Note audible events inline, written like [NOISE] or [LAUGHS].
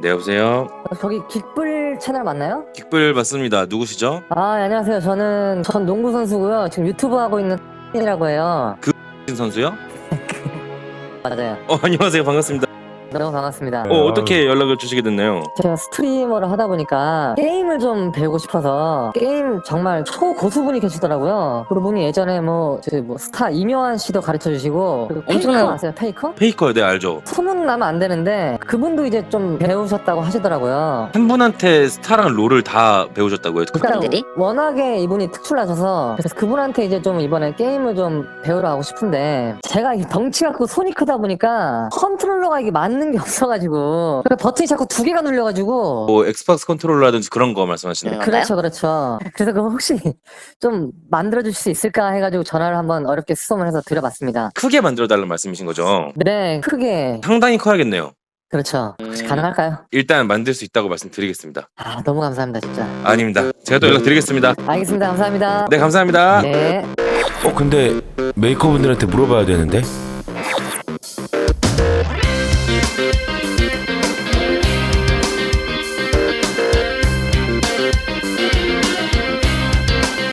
네 여보세요. 어, 저기 깃불 채널 맞나요? 깃불 맞습니다. 누구시죠? 아 네, 안녕하세요. 저는 전 농구 선수고요. 지금 유튜브 하고 있는 [LAUGHS] 이라고 해요. 신 [LAUGHS] 선수요? [LAUGHS] 맞아요. 어 안녕하세요 반갑습니다. 너무 반갑습니다. 어 어떻게 연락을 주시게 됐나요? 제가 스트리머를 하다 보니까 게임을 좀 배우고 싶어서 게임 정말 초고수분이 계시더라고요. 그분이 예전에 뭐, 저뭐 스타 이묘한 씨도 가르쳐 주시고 그리고 페이커. 거 아세요? 페이커? 페이커요, 네 알죠. 소문 나면 안 되는데 그분도 이제 좀 배우셨다고 하시더라고요. 한 분한테 스타랑 롤을 다 배우셨다고요? 일단 사람들이? 워낙에 이분이 특출나셔서 그래서 그분한테 이제 좀 이번에 게임을 좀 배우러 가고 싶은데 제가 이게 덩치가 크고 손이 크다 보니까 컨트롤러가 이게 맞는 게 없어가지고 그리고 버튼이 자꾸 두 개가 눌려가지고 뭐 엑스박스 컨트롤러라든지 그런 거 말씀하시나요? 네. 그렇죠 그렇죠 그래서 그거 혹시 좀 만들어 주실 수 있을까 해가지고 전화를 한번 어렵게 수소문 해서 드려봤습니다 크게 만들어 달라는 말씀이신 거죠? 네 크게 상당히 커야겠네요. 그렇죠 혹시 음. 가능할까요? 일단 만들 수 있다고 말씀드리겠습니다. 아 너무 감사합니다 진짜 아닙니다. 제가 또 연락드리겠습니다. 알겠습니다 감사합니다 네 감사합니다. 네. 어 근데 메이커분들한테 물어봐야 되는데